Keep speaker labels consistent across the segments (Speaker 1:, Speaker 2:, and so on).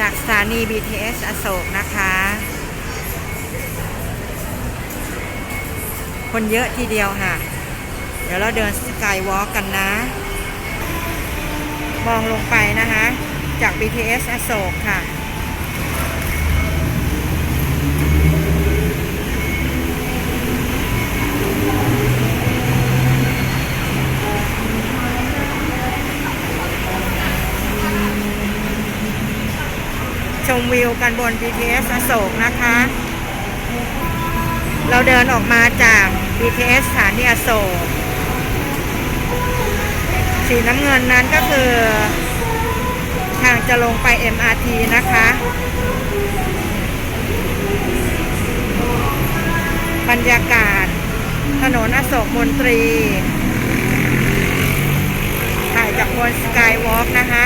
Speaker 1: จากสถานี BTS อโศกนะคะ คนเยอะทีเดียวค่ะ เดี๋ยวเราเดินสกายวอล์กกันนะ มองลงไปนะคะ จาก BTS อโศกค่ะ ชมวิวกันบน BTS อโศกนะคะ เราเดินออกมาจาก BTS สถานีอโศก สีน้ำเงินนั้นก็คือ ทางจะลงไป MRT นะคะ บรรยากาศ ถนนอโศกมนตรี ถ่ายจากบนสกายวอล์กนะคะ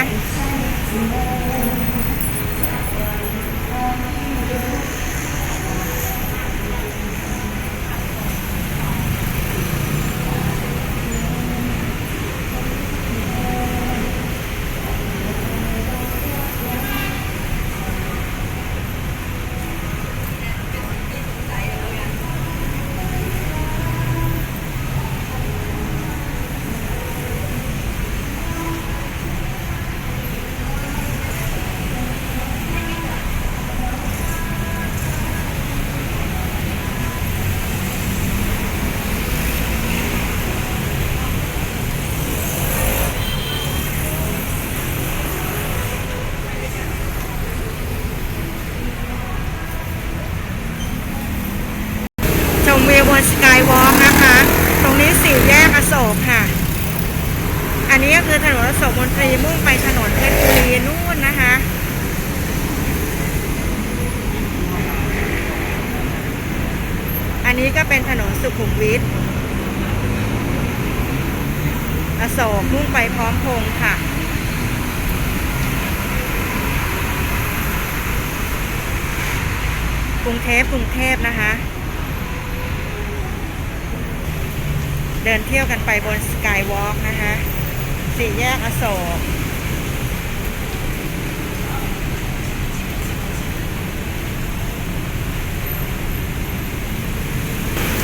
Speaker 1: วิวบนสกายวอล์กนะคะ ตรงนี้สี่แยกอโศกค่ะ อันนี้ก็คือถนนอโศกมนตรีมุ่งไปถนนเพชรบุรีนู่นนะคะอันนี้ก็เป็นถนนสุขุมวิทอโศกมุ่งไปพร้อมพงษ์ค่ะกรุงเทพกรุงเทพนะคะ เดินเที่ยวกันไปบนสกายวอล์กนะคะ สี่แยกอโศก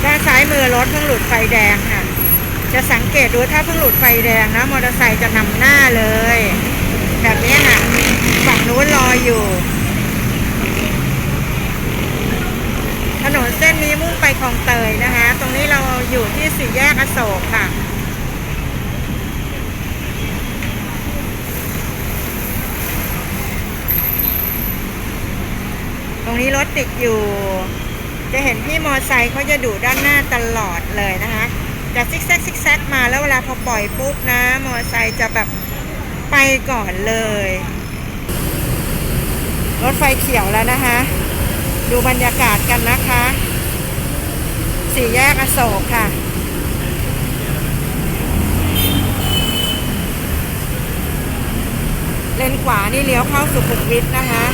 Speaker 1: ด้านซ้ายมือรถเพิ่งหลุดไฟแดงค่ะ จะสังเกตดูถ้าเพิ่งหลุดไฟแดงนะ มอเตอร์ไซค์จะนำหน้าเลย แบบนี้ค่ะ ฝั่งนู้นรออยู่ ถนนเส้นนี้มุ่งไปคลองเตย นะคะ ตรงนี้เราอยู่ที่สี่แยกอโศกค่ะ ตรงนี้รถติดอยู่ จะเห็นพี่มอไซค์เขาจะดูด้านหน้าตลอดเลยนะคะ จะซิกแซกซิกแซกมาแล้วเวลาพอปล่อยปุ๊บนะ มอไซค์จะแบบไปก่อนเลย รถไฟเขียวแล้วนะคะ ดูบรรยากาศกันนะคะ สี่แยกอโศกค่ะ เลนขวานี่เลี้ยวเข้าสุขุมวิทนะคะ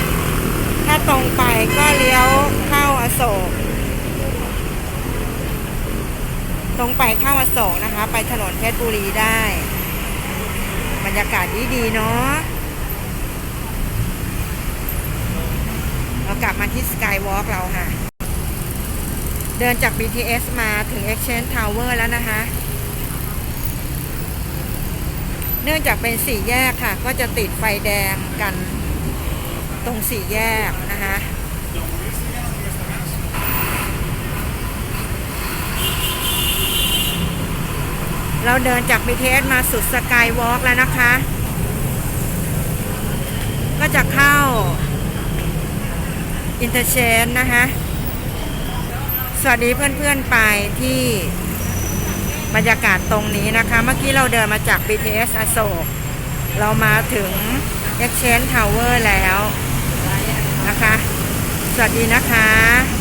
Speaker 1: ถ้าตรงไปก็เลี้ยวเข้าอโศก ตรงไปเข้าอโศกนะคะ ไปถนนเพชรบุรีได้ บรรยากาศดีดีๆเนาะเรากลับมาที่สกายวอล์กเราค่ะ เดินจาก BTS มาถึง Exchange Tower แล้วนะคะ เนื่องจากเป็นสี่แยกค่ะ ก็จะติดไฟแดงกันตรงสี่แยกนะคะเราเดินจาก BTS มาสุดสกายวอล์กแล้วนะคะ ก็จะเข้าอินเตอร์เชนนะคะ สวัสดีเพื่อนๆไปที่บรรยากาศตรงนี้นะคะ เมื่อกี้เราเดินมาจาก BTS อโศก เรามาถึง Exchange Tower แล้วนะคะ สวัสดีนะคะ